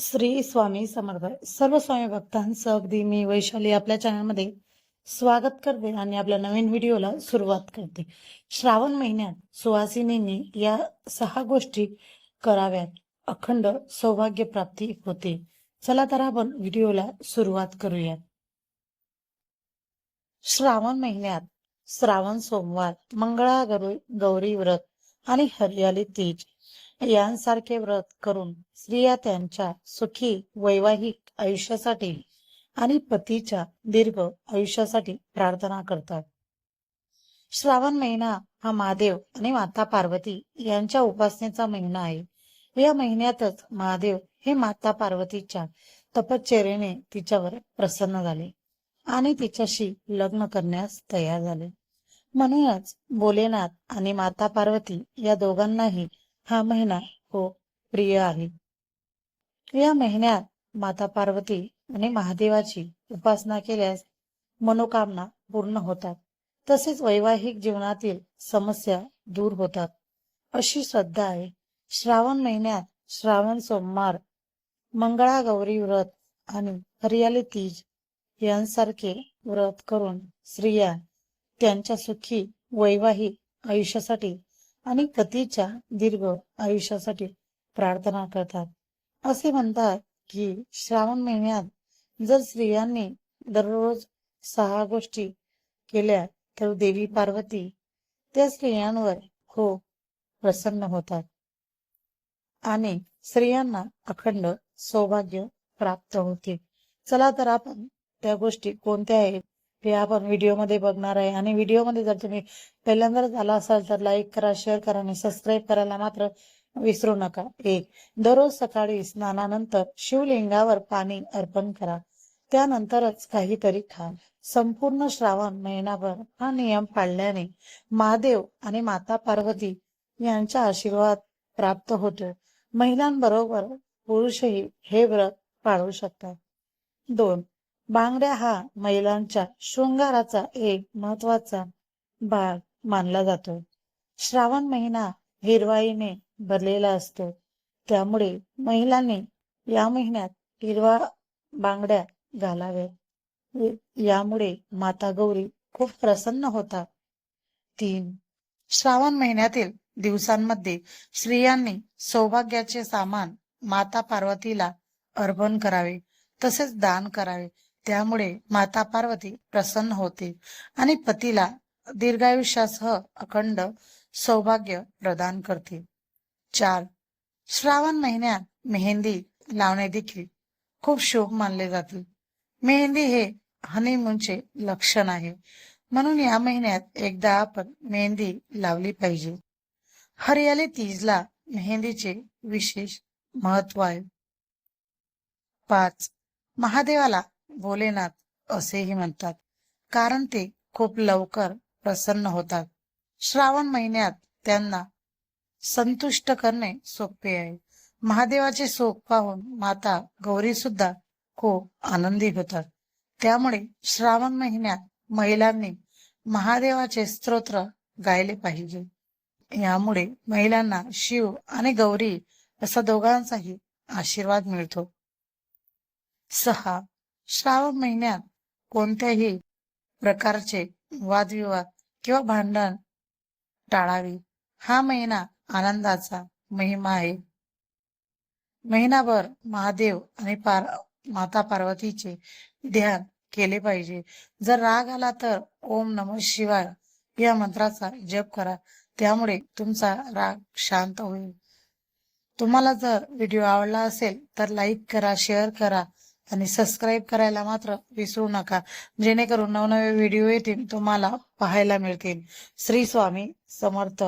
श्री स्वामी समर्थ. सर्व स्वामी भक्तांचं अगदी मी वैशाली आपल्या चॅनलमध्ये स्वागत करते आणि आपल्या नवीन व्हिडिओला सुरुवात करते. श्रावण महिन्यात सुवासिनींनी या सहा गोष्टी कराव्यात. अखंड सौभाग्य प्राप्ती होते. चला तर आपण व्हिडिओला सुरुवात करूयात. श्रावण महिन्यात श्रावण सोमवार मंगळा गौरी गौरी व्रत आणि हरियाली तीज. यांसारखे व्रत करून स्त्रिया त्यांच्या सुखी वैवाहिक आयुष्यासाठी आणि पतीच्या दीर्घ आयुष्यासाठी प्रार्थना करतात. श्रावण महिना हा महादेव आणि माता पार्वती यांच्या उपासनेचा महिना आहे. या महिन्यातच महादेव हे माता पार्वतीच्या तपश्चर्येने तिच्यावर प्रसन्न झाले आणि तिच्याशी लग्न करण्यास तयार झाले. म्हणूनच भोलेनाथ आणि माता पार्वती या दोघांनाही हा महिना हो प्रिय आहे. या महिन्यात माता पार्वती आणि महादेवाची उपासना केल्यास मनोकामना पूर्ण होतात. तसेच वैवाहिक जीवनातील समस्या दूर होतात. अशी श्रद्धा आहे. श्रावण महिन्यात श्रावण सोमवार मंगळा गौरी व्रत आणि हरियाली तीज यांसारखे व्रत करून स्त्रिया त्यांच्या सुखी वैवाहिक आयुष्यासाठी आणि पतीच्या दीर्घ आयुष्यासाठी प्रार्थना करतात. असे म्हणतात की श्रावण महिन्यात जर स्त्रियांनी दररोज सहा गोष्टी केल्या तर देवी पार्वती त्या स्त्रियांवर खूप प्रसन्न होतात. आणि स्त्रियांना अखंड सौभाग्य प्राप्त होते. चला तर आपण त्या गोष्टी कोणत्या आहेत हे आपण व्हिडिओमध्ये बघणार आहे. आणि व्हिडिओमध्ये जर तुम्ही पहिल्यांदाच झाला असाल तर लाईक करा शेअर करा आणि सबस्क्राईब करायला मात्र विसरू नका. एक दररोज सकाळी स्नानानंतर शिवलिंगावर पाणी अर्पण करा. त्यानंतरच काहीतरी खा. संपूर्ण श्रावण महिनाभर हा नियम पाळल्याने महादेव आणि माता पार्वती यांचा आशीर्वाद प्राप्त होतो. महिलांबरोबर पुरुषही हे व्रत पाळू शकतात. दोन बांगड्या हा महिलांच्या शृंगाराचा एक महत्त्वाचा भाग मानला जातो. श्रावण महिना हिरवाईने भरलेला असतो. त्यामुळे महिलांनी या महिन्यात हिरवा बांगड्या घालाव्या. यामुळे माता गौरी खूप प्रसन्न होतात. तीन श्रावण महिन्यातील दिवसांमध्ये स्त्रियांनी सौभाग्याचे सामान माता पार्वतीला अर्पण करावे तसेच दान करावे. त्यामुळे माता पार्वती प्रसन्न होते आणि पतीला दीर्घायुष्यासह अखंड सौभाग्य प्रदान करते. चार. श्रावण महिन्यात मेहंदी लावणे देखील खूप शुभ मानले जाते. मेहंदी हे हनीमूनचे लक्षण आहे. म्हणून या महिन्यात एकदा आपण मेहंदी लावली पाहिजे. हरियाली तीजला मेहंदीचे विशेष महत्त्व आहे. पाच. महादेवाला भोलेनाथ असेही म्हणतात. कारण ते खूप लवकर प्रसन्न होतात. श्रावण महिन्यात त्यांना संतुष्ट करणे सोपे आहे. महादेवाचे सुख पाहून माता गौरी सुद्धा खूप आनंदी होतात. त्यामुळे श्रावण महिन्यात महिलांनी महादेवाचे स्तोत्र गायले पाहिजे. यामुळे महिलांना शिव आणि गौरी असा दोघांचाही आशीर्वाद मिळतो. सहा श्रावण महिन्यात कोणत्याही प्रकारचे वादविवाद किंवा भांडण टाळावे. हा महिना आनंदाचा महिमा आहे. महिनाभर महादेव आणि पार माता पार्वतीचे ध्यान केले पाहिजे. जर राग आला तर ओम नम शिवाय या मंत्राचा जप करा. त्यामुळे तुमचा राग शांत होईल. तुम्हाला जर व्हिडिओ आवडला असेल तर लाईक करा शेअर करा. आणि सबस्क्राईब करायला मात्र विसरू नका. जेणेकरून नवनवे व्हिडिओ येतील तुम्हाला पाहायला मिळतील. श्री स्वामी समर्थ.